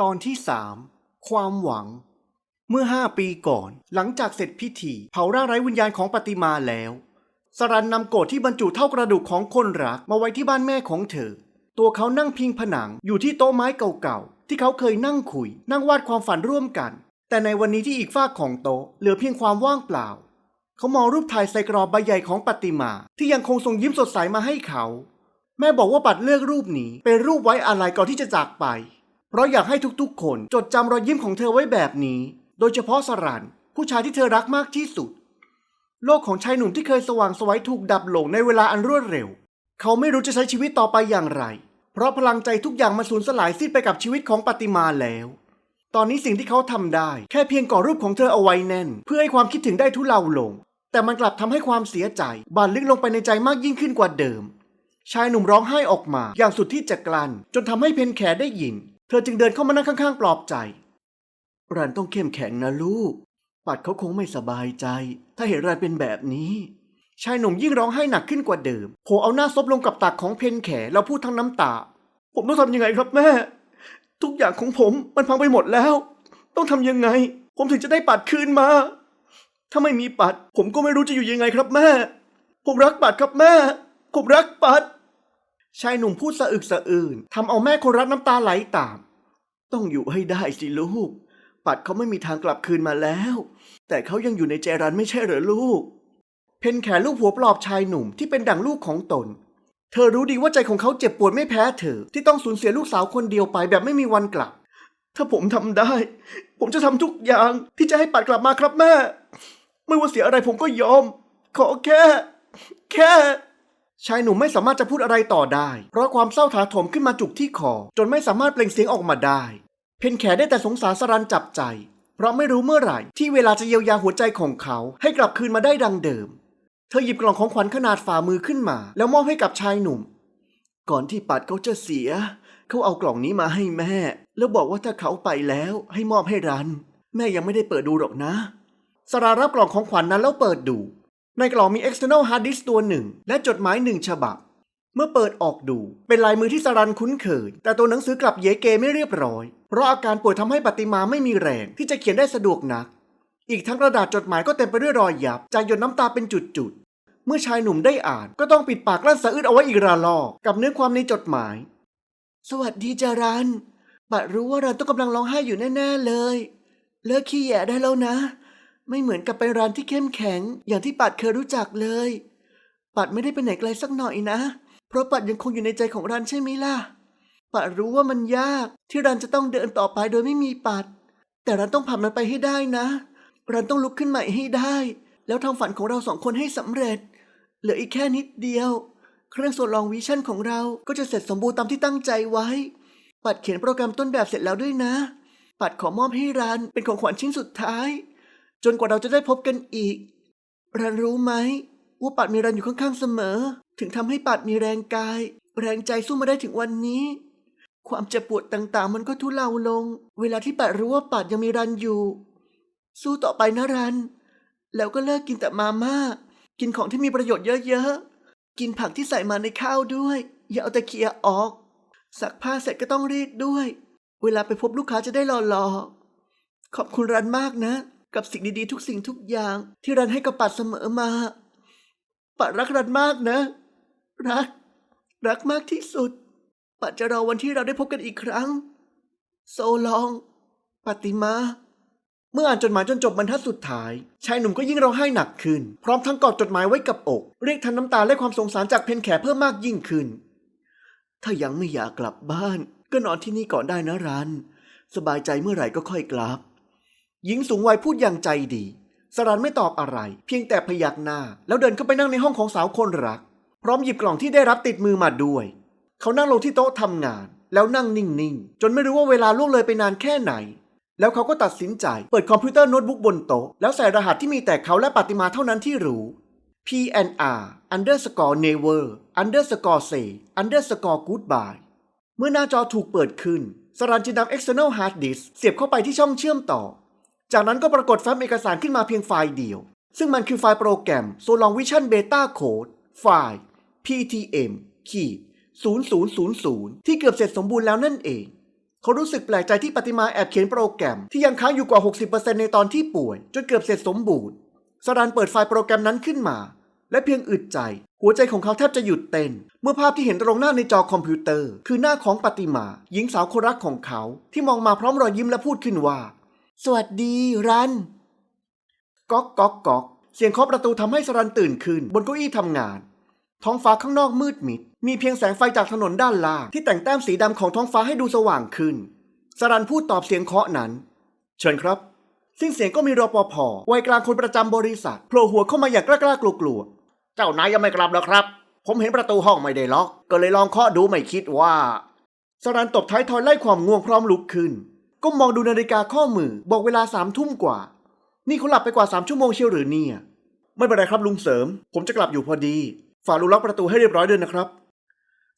ตอนที่สามความหวัง เมื่อห้าปีก่อน หลังจากเสร็จพิธี เผาร่างไร้วิญญาณของปฏิมาแล้ว สรันนำโกรธที่บรรจุเท่ากระดูกของคนรักมาไว้ที่บ้านแม่ของเธอ ตัวเขานั่งพิงผนังอยู่ที่โต๊ะไม้เก่าๆ ที่เขาเคยนั่งคุย นั่งวาดความฝันร่วมกัน แต่ในวันนี้ที่อีกฝากของโต๊ะเหลือเพียงความว่างเปล่า เขามองรูปถ่ายใส่กรอบใบใหญ่ของปฏิมา ที่ยังคงส่งยิ้มสดใสมาให้เขา แม่บอกว่าปัดเลือกรูปนี้เป็นรูปไว้อาลัยก่อนที่จะจากไป เพราะอยากให้ทุกๆ คนจดจำรอยยิ้มของเธอไว้แบบนี้ โดยเฉพาะสรันผู้ชายที่เธอรักมากที่สุด โลกของชายหนุ่มที่เคยสว่างสวัยถูกดับลงในเวลาอันรวดเร็ว เขาไม่รู้จะใช้ชีวิตต่อไปอย่างไร เพราะพลังใจทุกอย่างมาสูญสลายสิ้นไปกับชีวิตของปฏิมาแล้ว ตอนนี้สิ่งที่เขาทำได้ แค่เพียงก่อรูปของเธอเอาไว้แน่น เพื่อให้ความคิดถึงได้ทุเลาลง แต่มันกลับทำให้ความเสียใจบานลึกลงไปในใจมากยิ่งขึ้นกว่าเดิม ชายหนุ่มร้องไห้ออกมาอย่างสุดที่จะกลั้นจนทำให้เพนแขได้ยิน เธอจึงเดินเข้ามานั่งข้างๆ ปลอบใจ รันต้องเข้มแข็งนะลูก ปัดเขาคงไม่สบายใจ ถ้าเห็นรันเป็นแบบนี้ ชายหนุ่มยิ่งร้องไห้หนักขึ้นกว่าเดิมโผเอาหน้าซบลงกับตักของเพนแขแล้วพูดทั้งน้ำตา ผมต้องทำยังไงครับแม่ ทุกอย่างของผมมันพังไปหมดแล้ว ต้องทำยังไง ผมถึงจะได้ปัดคืนมา ถ้าไม่มีปัด ผมก็ไม่รู้จะอยู่ยังไงครับแม่ ผมรักปัดครับแม่ ผมรักปัด ชายหนุ่มพูดสะอึกสะอื้นทำเอาแม่คนรักน้ำตาไหลตาม ต้องอยู่ให้ได้สิลูก ปัดเขาไม่มีทางกลับคืนมาแล้ว แต่เขายังอยู่ในใจรันไม่ใช่เหรอลูก เพนแขนลูกหัวปลอบชายหนุ่มที่เป็นดั่งลูกของตน เธอรู้ดีว่าใจของเขาเจ็บปวดไม่แพ้เธอที่ต้องสูญเสียลูกสาวคนเดียวไปแบบไม่มีวันกลับ ถ้าผมทำได้ ผมจะทำทุกอย่างที่จะให้ปัดกลับมาครับแม่ ไม่ว่าเสียอะไรผมก็ยอม ขอแค่ แค่ ชายหนุ่มไม่สามารถจะพูดอะไรต่อได้ เพราะความเศร้าถาโถมขึ้นมาจุกที่คอ จนไม่สามารถเปล่งเสียงออกมาได้ เพนแขได้แต่สงสารสรันจับใจ เพราะไม่รู้เมื่อไหร่ ที่เวลาจะเยียวยาหัวใจของเขา ให้กลับคืนมาได้ดังเดิม เธอหยิบกล่องของขวัญขนาดฝ่ามือขึ้นมา แล้วมอบให้กับชายหนุ่ม ก่อนที่ปัดเขาจะเสีย เขาเอากล่องนี้มาให้แม่ แล้วบอกว่าถ้าเขาไปแล้วให้มอบให้รัน แม่ยังไม่ได้เปิดดูหรอกนะ สรารับกล่องของขวัญนนั้นแล้วเปิดดู ในกล่องมี external hard disk ตัวหนึ่ง และจดหมายหนึ่งฉบับ เมื่อเปิดออกดู เป็นลายมือที่สรันคุ้นเคย แต่ตัวหนังสือกลับเยเกไม่เรียบร้อย เพราะอาการป่วยทำให้ปฏิมาไม่มีแรง ที่จะเขียนได้สะดวกนัก อีกทั้งกระดาษจดหมายก็เต็มไปด้วยรอยยับจากหยดน้ำตาเป็นจุดๆ เมื่อชายหนุ่มได้อ่าน ก็ต้องปิดปากลั้นสะอื้นเอาไว้อีกระลอกกับเนื้อความในจดหมาย สวัสดีจารันปัดรู้ว่ารันต้องกำลังร้องไห้อยู่แน่ๆเลย เลิกขี้แยะได้แล้วนะ ไม่เหมือนกับไปร้านที่เข้มแข็ง อย่างที่ปัดเคยรู้จักเลย ปัดไม่ได้ไปไหนไกลสักหน่อยนะ เพราะปัดยังคงอยู่ในใจของรันใช่ไหมล่ะ ปัดรู้ว่ามันยากที่รันจะต้องเดินต่อไปโดยไม่มีปัด แต่รันต้องผ่านมันไปให้ได้นะ รันต้องลุกขึ้นใหม่ให้ได้ แล้วทำฝันของเราสองคนให้สำเร็จ เหลืออีกแค่นิดเดียว เครื่องส่วนลองวิชั่นของเราก็จะเสร็จสมบูรณ์ตามที่ตั้งใจไว้ ปัดเขียนโปรแกรมต้นแบบเสร็จแล้วด้วยนะ ปัดขอมอบให้รันเป็นของขวัญชิ้นสุดท้าย จนกว่าเราจะได้พบกันอีก รันรู้ไหมว่าปัดมีรันอยู่ข้างๆเสมอ ถึงทำให้ปัดมีแรงกาย แรงใจสู้มาได้ถึงวันนี้ ความเจ็บปวดต่างๆ มันก็ทุเลาลง เวลาที่ปัดรู้ว่าปัดยังมีรันอยู่ สู้ต่อไปนะรัน แล้วก็เลิกกินแต่มาม่า กินของที่มีประโยชน์เยอะๆ กินผักที่ใส่มาในข้าวด้วย อย่าเอาแต่เคียออกซักผ้าเสร็จก็ต้องรีดด้วย เวลาไปพบลูกค้าจะได้หล่อๆขอบคุณรันมากนะ กับสิ่งดีๆทุกสิ่งทุกอย่าง ที่รันให้กับปัดเสมอมา ปัดรักรันมากนะ รัก รักมากที่สุด ปัดจะรอวันที่เราได้พบกันอีกครั้ง โซลอง ปฏิมา เมื่ออ่านจดหมายจนจบบรรทัดสุดท้าย ชายหนุ่มก็ยิ่งร้องไห้หนักขึ้น พร้อมทั้งกอดจดหมายไว้กับอก เรียกทั้งน้ำตาและความสงสารจากเพนแขเพิ่มมากยิ่งขึ้น ถ้ายังไม่อยากกลับบ้าน ก็นอนที่นี่ก่อนได้นะรัน สบายใจเมื่อไหร่ก็ค่อยกลับ หญิงสูงวัยพูดอย่างใจดี สรันไม่ตอบอะไร เพียงแต่พยักหน้า แล้วเดินเข้าไปนั่งในห้องของสาวคนรัก พร้อมหยิบกล่องที่ได้รับติดมือมาด้วย เขานั่งลงที่โต๊ะทำงาน แล้วนั่งนิ่งๆ จนไม่รู้ว่าเวลาล่วงเลยไปนานแค่ไหน แล้วเขาก็ตัดสินใจ เปิดคอมพิวเตอร์โน้ตบุ๊กบนโต๊ะ แล้วใส่รหัสที่มีแต่เขาและปฏิมาเท่านั้นที่รู้ PNR underscore never underscore say underscore goodbye เมื่อหน้าจอถูกเปิดขึ้น สรันจึงนำ external hard disk เสียบเข้าไปที่ช่องเชื่อมต่อ จากนั้นก็ปรากฏแฟ้มเอกสารขึ้นมาเพียงไฟล์เดียว ซึ่งมันคือไฟล์โปรแกรม Solong Vision Beta Code ไฟล์ PTM ขีด0000 ที่เกือบเสร็จสมบูรณ์แล้วนั่นเอง เขารู้สึกแปลกใจที่ปฏิมาแอบเขียนโปรแกรมที่ยังค้างอยู่กว่า 60%ในตอนที่ป่วย จนเกือบเสร็จสมบูรณ์สรันเปิดไฟล์โปรแกรมนั้นขึ้นมา และเพียงอึดใจ หัวใจของเขาแทบจะหยุดเต้น เมื่อภาพที่เห็นตรงหน้าในจอคอมพิวเตอร์ คือหน้าของปฏิมา หญิงสาวคนรักของเขา ที่มองมาพร้อมรอยยิ้มและพูดขึ้นว่า สวัสดีรัน ก๊อกก๊อกก๊อก เสียงเคาะประตูทำให้สรันตื่นขึ้น บนเก้าอี้ทำงาน ท้องฟ้าข้างนอกมืดมิด มีเพียงแสงไฟจากถนนด้านล่างที่แต่งแต้มสีดำของท้องฟ้าให้ดูสว่างขึ้น สรันพูดตอบเสียงเคาะนั้น เชิญครับ สิ้นเสียงก็มีรปภวัยกลางคนประจำบริษัทโผล่หัวเข้ามาอย่างกล้ากลัวกลัวๆเจ้านายยังไม่กลับหรอครับ ผมเห็นประตูห้องไม่ได้ล็อก ก็เลยลองเคาะดูไม่คิดว่า สรันตบท้ายทอยไล่ความง่วงพร้อมลุกขึ้น ก็มองดูนาฬิกาข้อมือบอกเวลาสามทุ่มกว่า นี่เขาหลับไปกว่าสามชั่วโมงเชียวหรือเนี่ย ไม่เป็นไรครับลุงเสริม ผมจะกลับอยู่พอดี ฝากลุงล็อกประตูให้เรียบร้อยเด้วยนะครับ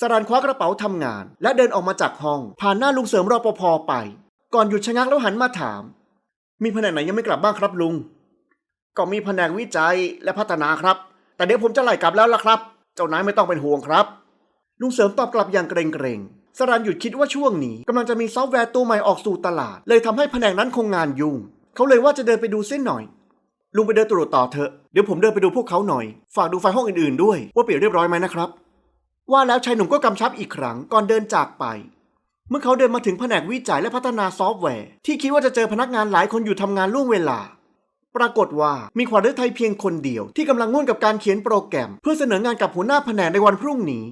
สารันคว้ากระเป๋าทำงาน และเดินออกมาจากห้อง ผ่านหน้าลุงเสริมรอปภไป ก่อนหยุดชะงักแล้วหันมาถาม มีแผนกไหนยังไม่กลับบ้างครับลุง ก็มีแผนกวิจัยและพัฒนาครับ แต่เดี๋ยวผมจะไล่กลับแล้วล่ะครับ เจ้านายไม่ต้องเป็นห่วงครับ ลุงเสริมตอบกลับอย่างเกรงๆ สรันหยุดคิดว่าช่วงนี้กำลังจะมีซอฟต์แวร์ตัวใหม่ออกสู่ตลาด เลยทำให้แผนกนั้นคงงานยุ่ง เขาเลยว่าจะเดินไปดูเส้นหน่อย ลุงไปเดินตรวจต่อเถอะ เดี๋ยวผมเดินไปดูพวกเขาหน่อย ฝากดูไฟห้องอื่นๆด้วย ว่าเปลี่ยนเรียบร้อยไหมนะครับ ว่าแล้วชายหนุ่มก็กำชับอีกครั้งก่อนเดินจากไป เมื่อเขาเดินมาถึงแผนกวิจัยและพัฒนาซอฟต์แวร์ ที่คิดว่าจะเจอพนักงานหลายคนอยู่ทำงานล่วงเวลา ปรากฏว่ามีขวัญฤทัยเพียงคนเดียว ที่กำลังง่วนกับการเขียนโปรแกรม เพื่อเสนองานกับหัวหน้าแผนกในวันพรุ่งนี้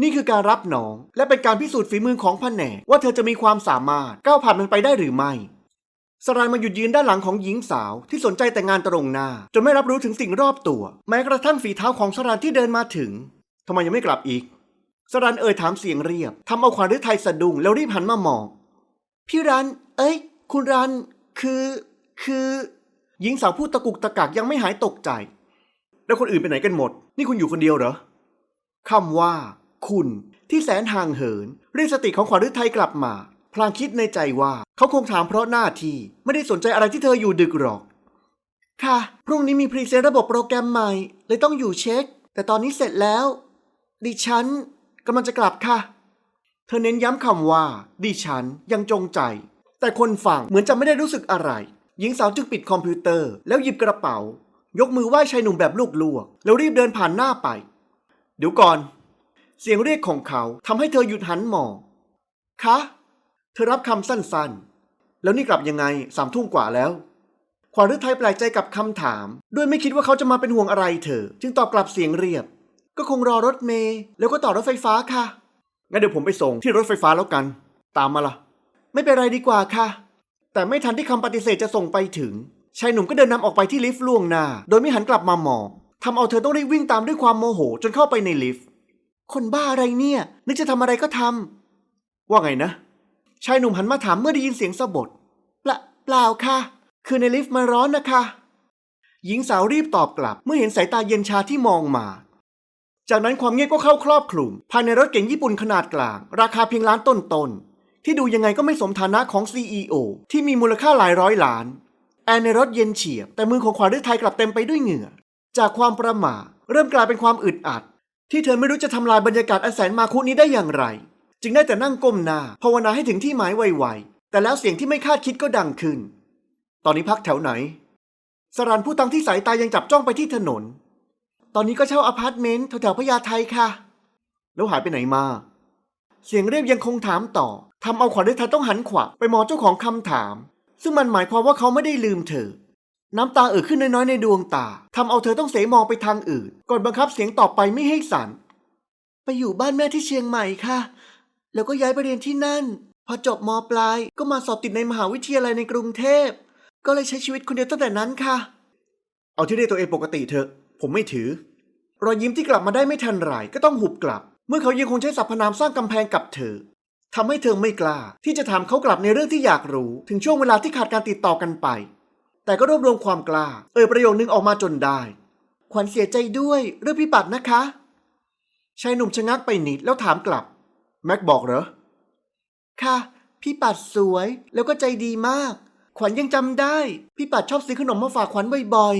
นี่คือการรับน้อง และเป็นการพิสูจน์ฝีมือของแผนว่าเธอจะมีความสามารถก้าวผ่านมันไปได้หรือไม่สรานมาหยุดยืนด้านหลังของหญิงสาวที่สนใจแต่งานตรงหน้า จนไม่รับรู้ถึงสิ่งรอบตัว แม้กระทั่งฝีเท้าของสรานที่เดินมาถึงทำไมยังไม่กลับอีก สรันเอ่ยถามเสียงเรียบทำเอาขวัญฤทัยสะดุ้งแล้วรีบหันมามองพี่รัน เอ้ย คุณรัน คือ คือ หญิงสาวพูดตะกุกตะกักยังไม่หายตกใจ แล้วคนอื่นไปไหนกันหมด นี่คุณอยู่คนเดียวเหรอคำว่า คุณที่แสนห่างเหิน เรียกสติของขวัญฤทัยกลับมา พลางคิดในใจว่าเขาคงถามเพราะหน้าที่ไม่ได้สนใจอะไรที่เธออยู่ดึกหรอก ค่ะ พรุ่งนี้มีพรีเซนต์ระบบโปรแกรมใหม่ เลยต้องอยู่เช็ค แต่ตอนนี้เสร็จแล้ว ดิฉันกำลังจะกลับค่ะ เธอเน้นย้ำคำว่า ดิฉันยังจงใจ แต่คนฟังเหมือนจะไม่ได้รู้สึกอะไร หญิงสาวจึงปิดคอมพิวเตอร์แล้วหยิบกระเป๋า ยกมือไหว้ชายหนุ่มแบบลูกลวกแล้วรีบเดินผ่านหน้าไป เดี๋ยวก่อน เสียงเรียกของเขาทำให้เธอหยุดหันมองคะ เธอรับคำสั้นๆ แล้วนี่กลับยังไงสามทุ่มกว่าแล้ว ขวัญฤทัยแปลกใจกับคำถาม ด้วยไม่คิดว่าเขาจะมาเป็นห่วงอะไรเธอ จึงตอบกลับเสียงเรียบ ก็คงรอรถเมล์แล้วก็ต่อรถไฟฟ้าค่ะ งั้นเดี๋ยวผมไปส่งที่รถไฟฟ้าแล้วกัน ตามมาล่ะ ไม่เป็นไรดีกว่าค่ะ แต่ไม่ทันที่คำปฏิเสธจะส่งไปถึง ชายหนุ่มก็เดินนำออกไปที่ลิฟต์ล่วงหน้า โดยไม่หันกลับมามองทำเอาเธอต้องรีบวิ่งตามด้วยความโมโห จนเข้าไปในลิฟต์ คนบ้าอะไรเนี่ย นึกจะทำอะไรก็ทำว่าไงนะ ชายหนุ่มหันมาถามเมื่อได้ยินเสียงสะบดเปล่าเปล่าค่ะ คือในลิฟต์มันร้อนนะคะ หญิงสาวรีบตอบกลับเมื่อเห็นสายตาเย็นชาที่มองมา จากนั้นความเงียบก็เข้าครอบคลุม ภายในรถเก๋งญี่ปุ่นขนาดกลาง ราคาเพียงล้านต้นๆที่ดูยังไงก็ไม่สมฐานะของ CEO ที่มีมูลค่าหลายร้อยล้าน แอร์ในรถเย็นเฉียบ แต่มือของขวานฤทัยกลับเต็มไปด้วยเหงื่อ จากความประหม่าเริ่มกลายเป็นความอึดอัด ที่เธอไม่รู้จะทำลายบรรยากาศอันแสนมาคุนี้ได้อย่างไร จึงได้แต่นั่งก้มหน้าภาวนาให้ถึงที่หมายไวๆแต่แล้วเสียงที่ไม่คาดคิดก็ดังขึ้น ตอนนี้พักแถวไหน สรันผู้ตั้งที่สายตายังจับจ้องไปที่ถนน ตอนนี้ก็เช่าอพาร์ตเมนต์แถวๆพญาไทค่ะ แล้วหายไปไหนมา เสียงเรียบยังคงถามต่อทำเอาขวัญฤทัยต้องหันขวับไปมองเจ้าของคำถาม ซึ่งมันหมายความว่าเขาไม่ได้ลืมเธอ น้ำตาเอ่อขึ้นน้อยๆในดวงตาทำเอาเธอต้องเสมองไปทางอื่นก่อนบังคับเสียงต่อไปไม่ให้สันไปอยู่บ้านแม่ที่เชียงใหม่ค่ะ แล้วก็ย้ายไปเรียนที่นั่น พอจบมปลายก็มาสอบติดในมหาวิทยาลัยในกรุงเทพ ก็เลยใช้ชีวิตคนเดียวตั้งแต่นั้นค่ะ เอาที่เรียกตัวเองปกติเถอะ ผมไม่ถือ รอยยิ้มที่กลับมาได้ไม่ทันไรก็ต้องหุบกลับ เมื่อเขายังคงใช้สรรพนามสร้างกำแพงกับเธอทำให้เธอไม่กล้า ที่จะถามเขากลับในเรื่องที่อยากรู้ ถึงช่วงเวลาที่ขาดการติดต่อกันไป แต่ก็รวบรวมความกล้า เอ่ยประโยคนึงออกมาจนได้ ขวัญเสียใจด้วยเรื่องพี่ปัดนะคะ ชายหนุ่มชะงักไปนิดแล้วถามกลับ แม็กบอกเหรอ ค่ะ พี่ปัดสวยแล้วก็ใจดีมาก ขวัญยังจำได้ พี่ปัดชอบซื้อขนมมาฝากขวัญบ่อย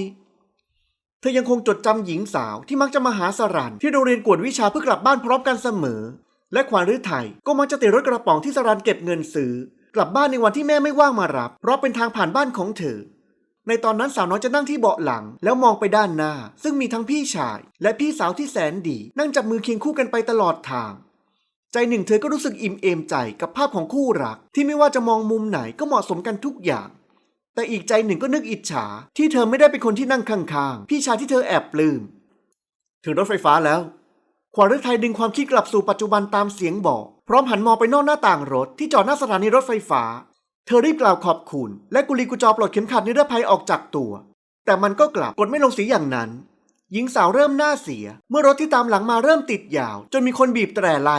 ๆ เธอยังคงจดจำหญิงสาวที่มักจะมาหาสรันที่โรงเรียนกวดวิชาเพื่อกลับบ้านพร้อมกันเสมอ และขวานฤทัยก็มักจะติดรถกระป๋องที่สรันเก็บเงินซื้อ กลับบ้านในวันที่แม่ไม่ว่างมารับ เพราะเป็นทางผ่านบ้านของเธอ ในตอนนั้นสาวน้อยจะนั่งที่เบาะหลัง แล้วมองไปด้านหน้า ซึ่งมีทั้งพี่ชาย และพี่สาวที่แสนดี นั่งจับมือเคียงคู่กันไปตลอดทาง ใจหนึ่งเธอก็รู้สึกอิ่มเอมใจกับภาพของคู่รัก ที่ไม่ว่าจะมองมุมไหนก็เหมาะสมกันทุกอย่าง แต่อีกใจหนึ่งก็นึกอิจฉา ที่เธอไม่ได้เป็นคนที่นั่งข้างๆพี่ชายที่เธอแอบปลื้มถึงรถไฟฟ้าแล้ว ขวานฤทัยดึงความคิดกลับสู่ปัจจุบันตามเสียงบอก พร้อมหันมองไปนอกหน้าต่างรถที่จอดหน้าสถานีรถไฟฟ้า เธอรีบกล่าวขอบคุณ และกุลีกุจอปลดเข็มขัดนิรภัยออกจากตัว แต่มันก็กลับกดไม่ลงสีอย่างนั้น หญิงสาวเริ่มหน้าเสีย เมื่อรถที่ตามหลังมาเริ่มติดยาว จนมีคนบีบแตรไล่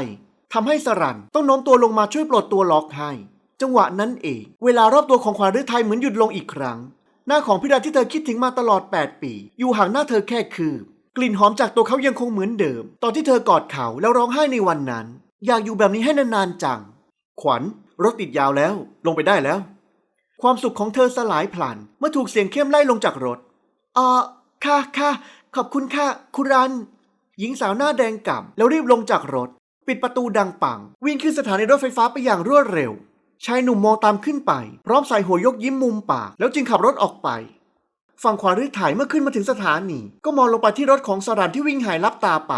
ทำให้สรันต้องโน้มตัวลงมาช่วยปลดตัวล็อกให้ จังหวะนั้นเอง เวลารอบตัวของขวาฤทัยเหมือนหยุดลงอีกครั้ง หน้าของพิดาที่เธอคิดถึงมาตลอด 8 ปี อยู่ห่างหน้าเธอแค่คืบกลิ่นหอมจากตัวเขายังคงเหมือนเดิม ตอนที่เธอกอดเขาแล้วร้องไห้ในวันนั้น อยากอยู่แบบนี้ให้นานๆจัง ขวัญ รถติดยาวแล้ว ลงไปได้แล้ว ความสุขของเธอสลายพลันเมื่อถูกเสียงเข้มไล่ลงจากรถอ่าค่ะค่ะขอบคุณค่ะ คุณรัน หญิงสาวหน้าแดงก่ำแล้วรีบลงจากรถ ปิดประตูดังปัง วิ่งขึ้นสถานีรถไฟฟ้าไปอย่างรวดเร็ว ชายหนุ่มมองตามขึ้นไป พร้อมใส่หัวยกยิ้มมุมปาก แล้วจึงขับรถออกไป ฝั่งขวาฤทัยเมื่อขึ้นมาถึงสถานี ก็มองลงไปที่รถของสรันที่วิ่งหายลับตาไป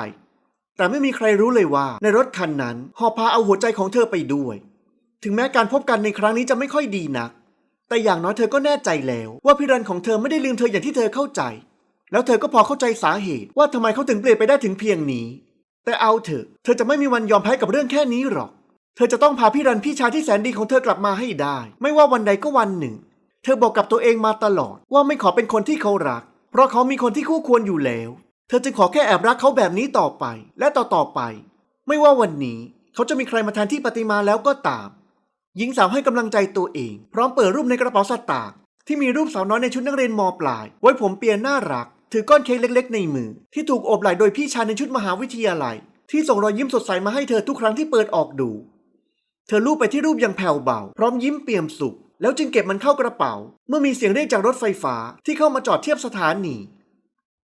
แต่ไม่มีใครรู้เลยว่าในรถคันนั้นหอบพาเอาหัวใจของเธอไปด้วย ถึงแม้การพบกันในครั้งนี้จะไม่ค่อยดีนัก แต่อย่างน้อยเธอก็แน่ใจแล้ว ว่าพี่รันของเธอไม่ได้ลืมเธออย่างที่เธอเข้าใจ แล้วเธอก็พอเข้าใจสาเหตุว่าทำไมเขาถึงเปลี่ยนไปได้ถึงเพียงนี้ แต่เอาเถอะ เธอจะไม่มีวันยอมแพ้กับเรื่องแค่นี้หรอก เธอจะต้องพาพี่รันพี่ชายที่แสนดีของเธอกลับมาให้ได้ ไม่ว่าวันใดก็วันหนึ่ง เธอบอกกับตัวเองมาตลอดว่าไม่ขอเป็นคนที่เขารัก เพราะเขามีคนที่คู่ควรอยู่แล้ว เธอจึงขอแค่แอบรักเขาแบบนี้ต่อไป และต่อต่อๆไป ไม่ว่าวันนี้เขาจะมีใครมาแทนที่ปฏิมาแล้วก็ตาม หญิงสาวให้กำลังใจตัวเอง พร้อมเปิดรูปในกระเป๋าสตางค์ที่มีรูปสาวน้อยในชุดนักเรียนมปลาย ไว้ผมเปียน่ารัก ถือก้อนเค้กเล็ก ๆ ในมือ ที่ถูกโอบไหล่โดยพี่ชายในชุดมหาวิทยาลัย ที่ส่งรอยยิ้มสดใสมาให้เธอทุกครั้งที่เปิดออกดู เธอลูบไปที่รูปอย่างแผ่วเบา พร้อมยิ้มเปี่ยมสุข แล้วจึงเก็บมันเข้ากระเป๋า เมื่อมีเสียงเรียกจากรถไฟฟ้าที่เข้ามาจอดเทียบสถานี